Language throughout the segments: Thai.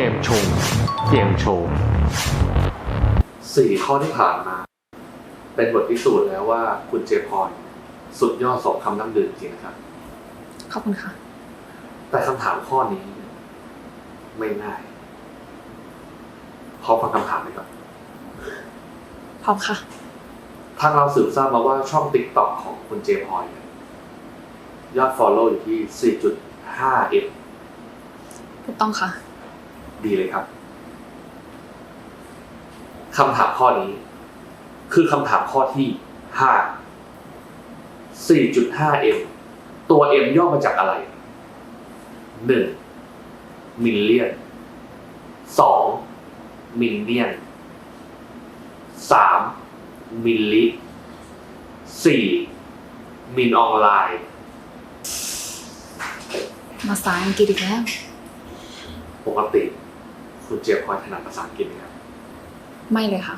กมโชว์เกมโชว์สี่ข้อที่ผ่านมา เป็นบทพิสูจน์แล้วว่าคุณเจพรสุดยอดสองคำน้ำดื่มจริงนะครับ ขอบคุณค่ะ แต่คำถามข้อนี้ ไม่ง่ายพร้อมฟังคำถามไหมครับพร้อมค่ะ ทางเราสืบทราบมาว่าช่องติ๊กต็อกของคุณเจพรเนี่ยยอด Follow อยู่ที่ 4.5 m ถูกต้องค่ะ ดีเลยครับคำถามข้อนี้ คือคำถามข้อที่5 4.5 m ตัว m ย่อมาจากอะไร 1. มิลเลียน 2. มิลเนียน 3. มิลลิ 4. มินออนไลน์ มาสายอังกฤษอีกแล้ว ปกติ คุณเจพรถนัดภาษาอังกฤษไหมครับไม่เลยค่ะ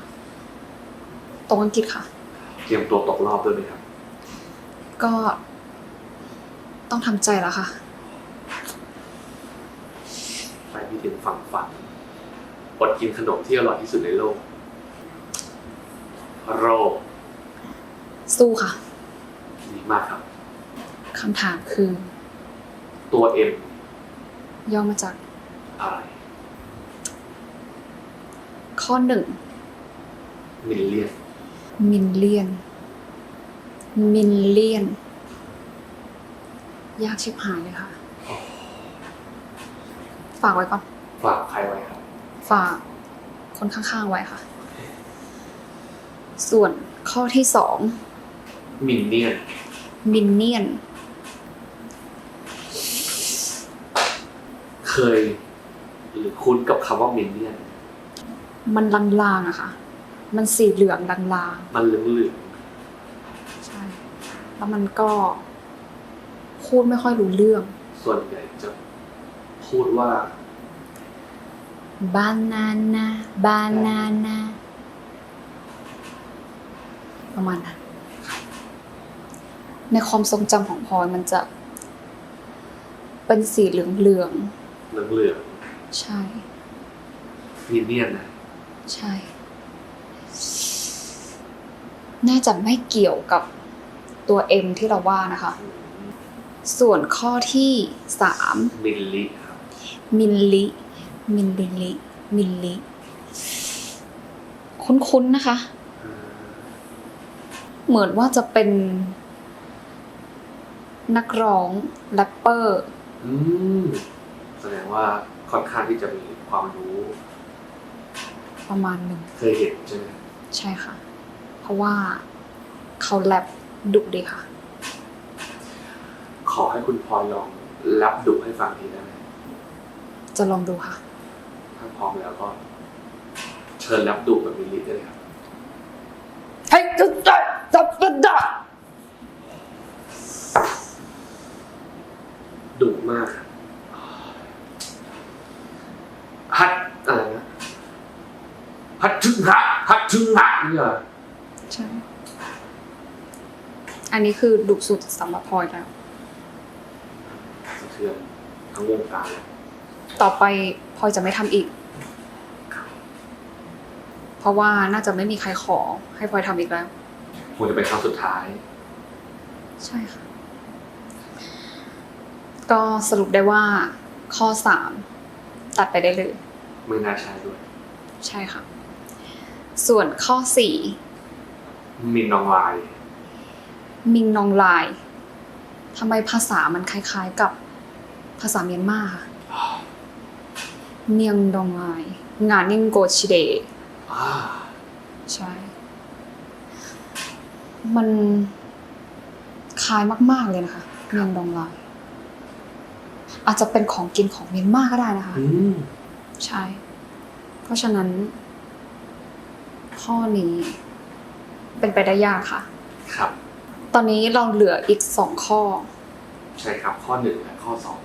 ตรงอังกฤษค่ะ เตรียมตัวตกรอบด้วยไหมครับ ก็ ต้องทำใจแล้วค่ะ ไปที่ถึงฝั่งฝันอดกินขนมที่อร่อยที่สุดในโลก โรคสู้ค่ะดีมากครับ คำถามคือ ตัว M ย่อมาจากอะไร ข้อหนึ่งมิลเลียนมิลเลียนมิลเลียน ยากชิบหายเลยค่ะ ฝากไว้ก่อน ฝากใครไว้ครับ ฝากคนข้างๆไว้ค่ะ ส่วนข้อที่สองมินเนียนมินเนียน เคย หรือคุ้นกับคำว่ามินเนียน มันลางๆอะค่ะ มันสีเหลืองลางมันเหลืองเหลืองๆใช่ แล้วมันก็พูดไม่ค่อยรู้เรื่อง ๆส่วนใหญ่จะพูดว่า บานานาบานานาประมาณนั้นในความทรงจำของพลอยมันจะ เป็นสีเหลืองเหลืองเหลืองๆใช่ๆมินเนียนนะ ใช่ น่าจะไม่เกี่ยวกับตัว M ที่เราว่านะคะ ส่วนข้อที่สามมิลลิครับมิลลิ มิลลิลิมิลลิ คุ้นๆนะคะอ่าเหมือนว่าจะเป็น นักร้องแรปเปอร์ อืมแสดงว่าค่อนข้างที่จะมีความรู้ ประมาณหนึ่งเคยเห็นใช่ไหมใช่ค่ะ เพราะว่าเขาแรปดุดีค่ะ ขอให้คุณพลอยลองรับดุให้ฟังทีได้ไหมจะลองดูค่ะ ถ้าพร้อมแล้วก็ เชิญรับดุแบบมิลลิได้เลยครับให้จุดได้จับกระดาดุมากครับฮัดอะไรนะ ฮัดถึงฮะฮัดถึงฮะนี่เหรอใช่ อันนี้คือดุสุดสำหรับพลอยแล้ว สะเทือนทั้งวงการเลยต่อไปพลอยจะไม่ทำอีก เพราะว่าน่าจะไม่มีใครขอให้พลอยทำอีกแล้ว คงจะเป็นครั้งสุดท้าย ใช่ค่ะ ก็สรุปได้ว่าข้อสามตัดไปได้เลย ไม่น่าใช่ด้วย ใช่ค่ะ ส่วนข้อสี่มินนองไลน์มิงนองลายทำไมภาษามันคล้ายๆกับภาษาเมียนมาค่ะเมียงดองลายงานนิงโกชิเดอ่าใช่ มันคล้ายมากๆเลยนะคะเมียงดองลาย อาจจะเป็นของกินของเมียนมาก็ได้นะคะอืมใช่ เพราะฉะนั้น ข้อนี้ เป็นไปได้ยากค่ะ ครับ ตอนนี้เราเหลืออีกสองข้อ ใช่ครับข้อหนึ่งและข้อสอง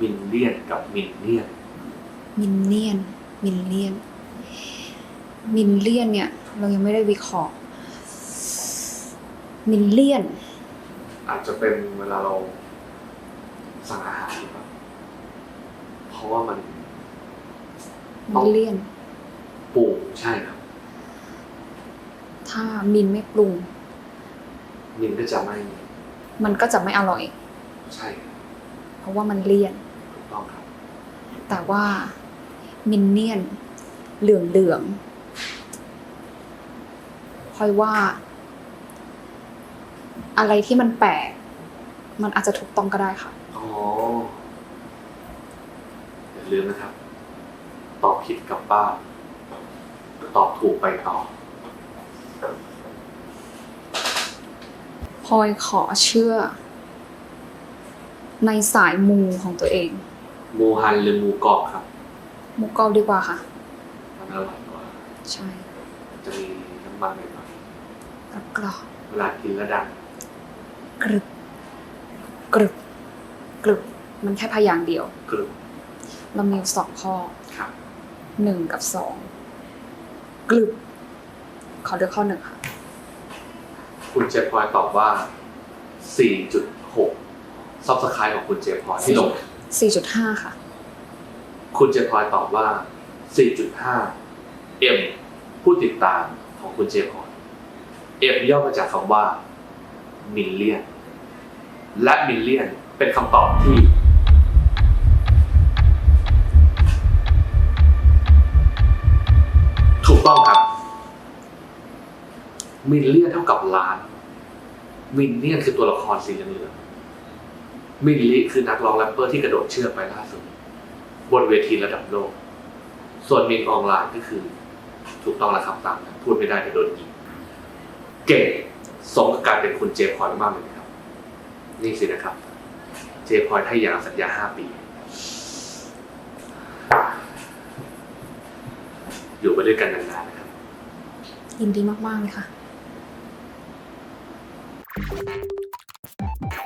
มินเลียนกับมินเนียนมินเลียนมินเลียนมินเลียนเนี่ย เรายังไม่ได้วิเคราะห์มินเลียน อาจจะเป็นเวลาเราสั่งอาหารหรือเปล่าเพราะว่ามันมินเลียนปรุงใช่ครับ ถ้ามินไม่ปรุง มินก็จะไม่มันก็จะไม่อร่อย ใช่ครับเพราะว่ามันเลี่ยน ถูกต้องครับ แต่ว่ามินเนี่ยนเหลืองเหลืองพลอยว่า อะไรที่มันแปลกมันอาจจะถูกต้องก็ได้ค่ะ อ๋ออย่าลืมนะครับ ตอบผิดกลับบ้านตอบถูกไปต่อ พลอยขอเชื่อ ในสายมูของตัวเอง หมูฮันหรือหมูกรอบครับมูเกาดีกว่าค่ะ มันอร่อยกว่าใช่มันจะมีน้ำมันหน่อยกรอบๆเวลากินแล้วดังๆกรึบกรึบกรึบมันแค่พยางค์เดียว กรึบเรามีอยู่สองข้อครับ หนึ่งกับสองกรึบขอเลือกข้อหนึ่งค่ะ คุณเจพลอยตอบว่า 4.6ซับสไครต์ของคุณเจพลอยที่ลงสี่จุดห้าค่ะ คุณเจพลอยตอบว่า 4.5 M ผู้ติดตามของคุณเจพลอย M ย่อมาจากคำว่ามิลเลียน และมิลเลียนเป็นคำตอบที่ถูกต้องครับ มิลเลียนเท่ากับล้าน มิลเลียนคือตัวละครสีเหลืองมิลลิคือนักร้องแรปเปอร์ที่กระโดดเชือกไปล่าสุด บนเวทีระดับโลก ส่วนมินออนไลน์ก็คือ ถูกต้องแล้วครับตามพูดไม่ได้แต่โดนยิงเก่งสมกับการเป็นคุณเจพอยมากเลยนะครับ นี่สินะครับ เจพอยให้ยาสัญญาห้าปี อยู่ไปด้วยกันนานๆนะครับยินดีมากๆเลยค่ะ Thank you.